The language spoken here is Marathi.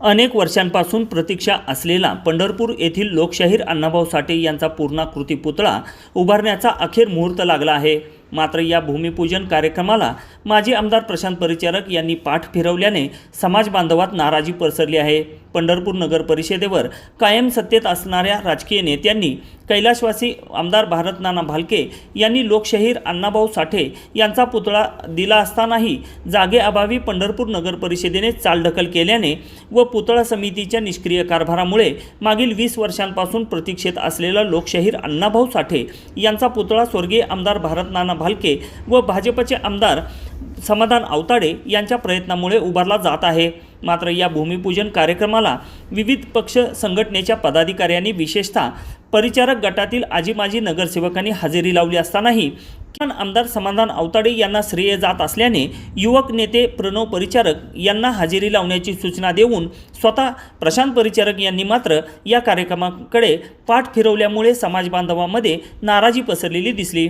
अनेक वर्षांपासून प्रतीक्षा असलेला पंढरपूर येथील लोकशाहीर अण्णाभाऊ साठे यांचा पूर्णाकृती पुतळा उभारण्याचा अखेर मुहूर्त लागला आहे. मात्र या भूमिपूजन कार्यक्रमाला माजी आमदार प्रशांत परिचारक यांनी पाठ फिरवल्याने समाज बांधवात नाराजी पसरली आहे. पंढरपूर नगर परिषदेवर कायम सत्तेत असणाऱ्या राजकीय नेत्यांनी कैलाशवासी आमदार भारत नाना भालके यांनी लोकशाहीर अण्णाभाऊ साठे यांचा पुतळा दिला असतानाही जागेअभावी पंढरपूर नगर परिषदेने चालढकल केल्याने व पुतळा समितीच्या निष्क्रिय कारभारामुळे मागील वीस वर्षांपासून प्रतीक्षेत असलेला लोकशाहीर अण्णाभाऊ साठे यांचा पुतळा स्वर्गीय आमदार भारत नाना भालके व भाजपचे आमदार समाधान आवताडे यांच्या प्रयत्नामुळे उभारला जात आहे. मात्र या भूमिपूजन कार्यक्रमाला विविध पक्ष संघटनेच्या पदाधिकाऱ्यांनी विशेषतः परिचारक गटातील आजी माजी नगरसेवकांनी हजेरी लावली असतानाही किमान आमदार समाधान अवताडे यांना श्रेय जात असल्याने युवक नेते प्रणव परिचारक यांना हजेरी लावण्याची सूचना देऊन स्वतः प्रशांत परिचारक यांनी मात्र या कार्यक्रमाकडे पाठ फिरवल्यामुळे समाजबांधवांमध्ये नाराजी पसरलेली दिसली.